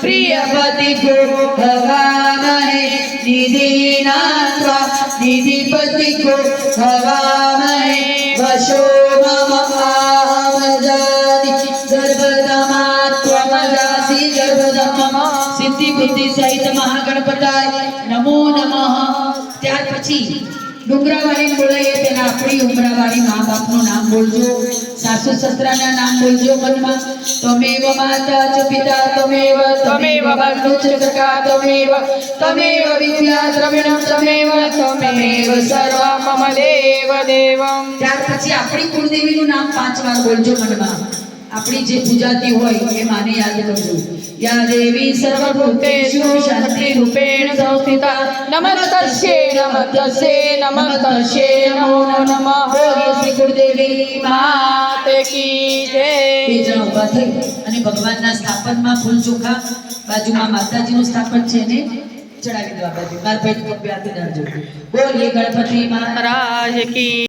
પ્રિયપતિ go ભવામહે નિધિનાથા નિધિપતિ go ભવામહે વશો મમ સિદ્ધિ બુદ્ધિ સહિત મહાગણપતાય નમો નમઃ ત્યાર પછી ડુંગરાવાળી બોલાઈએ તેના આપણી ઉમરાવાળી મા બાપનું નામ બોલજો. સાસુ સસરાના નામ બોલજો મનમાં. તમેવ માતા ચ પિતા તમેવ તમેવ બંધુ ચ સખા તમેવ તમેવ વિદ્યા દ્રવિણમ તમેવ તમેવ સર્વ મમ દેવ દેવમ. ત્યાર પછી આપણી કુળદેવીનું નામ પાંચ વાર બોલજો મનમાં. આપણી જે પૂજાતી હોય એ માને યાદ કરજો. યા દેવી સર્વભૂતેષુ શાંતિ રૂપેણ સંસ્થિતા નમસ્તસ્યે નમસ્તસ્યે નમસ્તસ્યે નમો નમઃ શ્રી કુળદેવી માતે કી જય. બે જણ થઈ અને ભગવાનના સ્થાપનમાં ફૂલ ચોખા બાજુમાં માતાજીનું સ્થાપન છે ને ચડાવી દો આ બાજુ. મારા ભાઈ પગ બે હાથે બોલીએ ગણપતિ મહારાજ કી